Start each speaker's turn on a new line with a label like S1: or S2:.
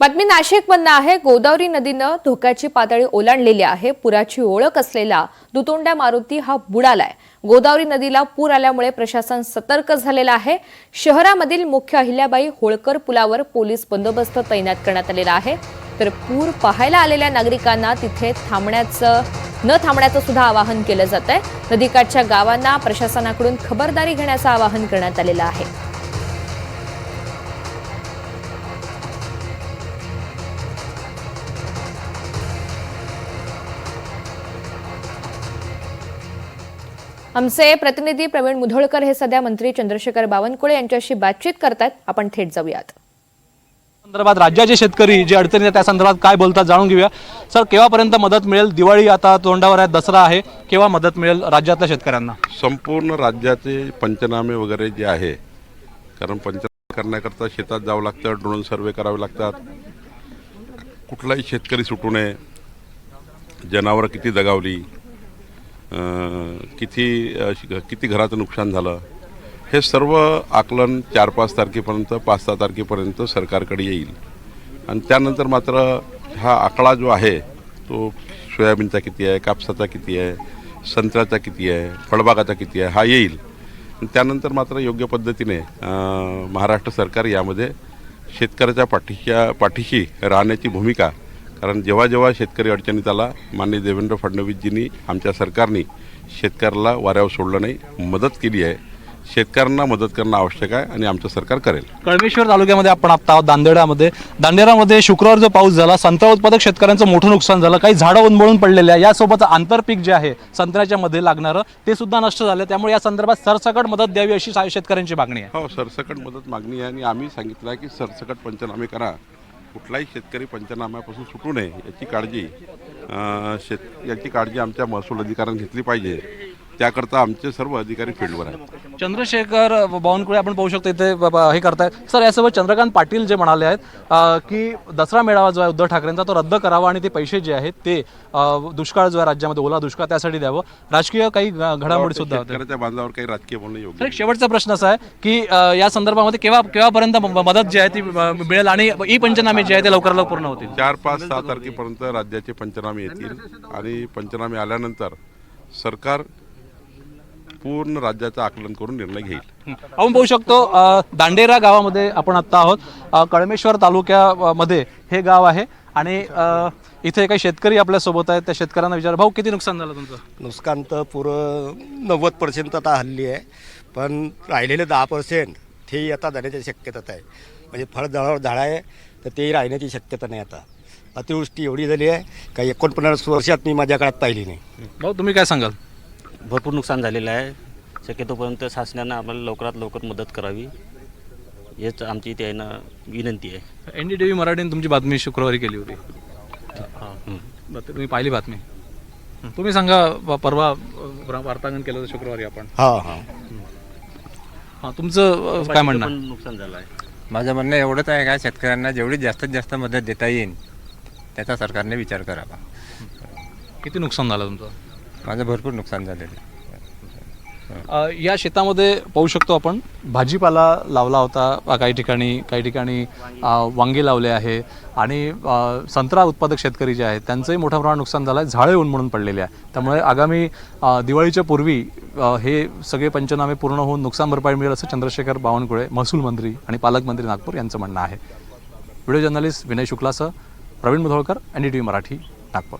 S1: बातमी नाशिकमधनं आहे. गोदावरी नदीनं धोक्याची पातळी ओलांडलेली आहे. पुराची ओळख असलेला दुतोंड्या मारुती हा बुडालाय. गोदावरी नदीला पूर आल्यामुळे प्रशासन सतर्क झालेलं आहे. शहरामधील मुख्य अहिल्याबाई होळकर पुलावर पोलीस बंदोबस्त तैनात करण्यात आलेला आहे. तर पूर पाहायला आलेल्या नागरिकांना तिथे थांबण्याचं न थांबण्याचं सुद्धा आवाहन केलं जात आहे नदीकाठच्या गावांना प्रशासनाकडून खबरदारी घेण्याचं आवाहन करण्यात आलेलं आहे. आमचे प्रतिनिधी प्रवीण मुधोळकर हे सध्या मंत्री चंद्रशेखर बावनकुळे यांच्याशी बातचीत करतायत. आपण थेट जाऊयात.
S2: संदर्भात राज्याचे शेतकरी जे अडचणी आहेत त्या संदर्भात काय बोलतात जाणून घेऊया. सर केव्हापर्यंत मदत मिळेल? दिवाळी आता तोंडावर आहे दसरा आहे. केव्हा मदत मिळेल राज्यातल्या शेतकऱ्यांना?
S3: संपूर्ण राज्याचे पंचनामे वगैरे जे आहे कारण पंचनामे करण्याकरता शेतात जावं लागतं ड्रोन सर्वे करावे लागतात. कुठलाही शेतकरी सुटू नये. जनावरं किती दगावली. किती किती घराचं नुकसान झालं? हे सर्व आकलन चार पाच तारखेपर्यंत पाच सहा तारखेपर्यंत सरकारकडे येईल. आणि त्यानंतर मात्र हा आकडा जो आहे तो सोयाबीनचा किती आहे कापसाचा किती आहे संत्र्याचा किती आहे फळबागाचा किती आहे हा येईल. आणि त्यानंतर मात्र योग्य पद्धतीने महाराष्ट्र सरकार यामध्ये शेतकऱ्याच्या पाठीच्या पाठीशी राहण्याची भूमिका कारण जेव्हा जेव्हा शेतकरी अडचणीत आला माननीय देवेंद्र फडणवीसजींनी आमच्या सरकारने शेतकऱ्याला वाऱ्यावर सोडलं नाही मदत केली आहे. शेतकऱ्यांना मदत करणं आवश्यक आहे आणि आमचं सरकार करेल.
S2: कळमेश्वर तालुक्यामध्ये आपण आता आहोत दांदेडामध्ये. दांडेरामध्ये शुक्रवार जो पाऊस झाला संत्रा उत्पादक शेतकऱ्यांचं मोठं नुकसान झालं. काही झाडं उन्मळून पडलेले आहे यासोबत आंतरपीक जे आहे संत्र्याच्या मध्ये लागणारं ते सुद्धा नष्ट झालं. त्यामुळे या संदर्भात सरसकट मदत द्यावी अशी सा- शेतकऱ्यांची मागणी आहे.
S3: हो सरसकट मदत मागणी आहे आणि आम्ही सांगितलं आहे की सरसकट पंचनामे करा. कुठलाही शेतकरी पंचनाम्यापासून सुटू नये याची काळजी शेत याची काळजी आमच्या महसूल अधिकाऱ्यांनी घेतली पाहिजे. त्याकरता आमचे सर्व अधिकारी फील्डवर आहेत.
S2: चंद्रशेखर बावनकुळे आपण पाहू शकतो इथे ब- ब- हे करतायत. सर यासोबत चंद्रकांत पाटील जे म्हणाले आहेत अ, की दसरा मेळावा जो आहे उद्धव ठाकरेंचा तो रद्द करावा आणि ते पैसे जे आहेत ते अ, दुष्काळ जो आहे राज्यामध्ये ओला दुष्काळ त्यासाठी द्यावं. राजकीय काही घ- घडामोडी सुद्धा होत्या.
S3: शेतकऱ्याच्या बांधावर काही राजकीय बोलणं योग्य
S2: एक शेवटचा प्रश्न असा आहे की अ, या संदर्भामध्ये केव्हा केव्हापर्यंत म- मदत जी आहे ती अ, मिळेल आणि ई पंचनामे जे आहे ते लवकर लवकर पूर्ण होतील?
S3: चार पाच सहा तारखेपर्यंत राज्याचे पंचनामे येतील आणि पंचनामे आल्यानंतर सरकार पूर्ण राज्याचं आकलन करून निर्णय घेईल.
S2: आपण पाहू शकतो दांडेरा गावामध्ये आपण आत्ता आहोत. कळमेश्वर तालुक्यामध्ये हे गाव आहे आणि इथे काही शेतकरी आपल्यासोबत आहेत. त्या शेतकऱ्यांना विचार. भाऊ किती नुकसान झालं तुमचं?
S4: नुकसान तर पुरं नव्वद पर्सेंट आता हल्ली आहे. पण राहिलेले दहा पर्सेंट तेही आता जाण्याची शक्यता आहे. म्हणजे फळ झाडावर झाडं आहे तर तेही राहण्याची शक्यता नाही आता. अतिवृष्टी एवढी झाली आहे का एकोणपन्नास वर्षात मी माझ्या काळात पाहिली नाही.
S2: भाऊ तुम्ही काय सांगाल?
S5: भरपूर नुकसान झालेलं आहे. शक्यतोपर्यंत शासनानं आपल्याला लवकरात लवकर मदत करावी. हेच आमची त्यांना विनंती आहे.
S2: एन डी टी व्ही मराठीने तुमची बातमी शुक्रवारी केली होती.
S5: हं.
S2: बरं, तुम्ही पाहिली बातमी. तुम्ही सांगा प- परवा अ, वार्तांकन केलं होतं शुक्रवारी आपण.
S4: हां हां.
S2: हां. तुमचं अ, काय म्हणणं?
S5: पण नुकसान झालं आहे.
S6: माझं म्हणणं एवढंच आहे का शेतकऱ्यांना जेवढी जास्तीत जास्त मदत देता येईल त्याचा सरकारने विचार करावा.
S2: किती नुकसान झालं तुमचं?
S6: माझं भरपूर नुकसान झालेलं आहे.
S2: अ, या शेतामध्ये पाहू शकतो आपण भाजीपाला लावला होता काही ठिकाणी काही ठिकाणी अ, वांगे लावले आहे आणि अ, संत्रा उत्पादक शेतकरी जे आहेत त्यांचंही मोठ्या प्रमाणात नुकसान झालं आहे झाडे ऊन म्हणून पडलेले आहे. त्यामुळे आगामी अ, दिवाळीच्या पूर्वी अ, हे सगळे पंचनामे पूर्ण होऊन नुकसान भरपाई मिळेल असं चंद्रशेखर बावनकुळे महसूल मंत्री आणि पालकमंत्री नागपूर यांचं म्हणणं आहे. Video journalist Vinay शुक्लासह Praveen Mudholkar N D T V Marathi Nagpur.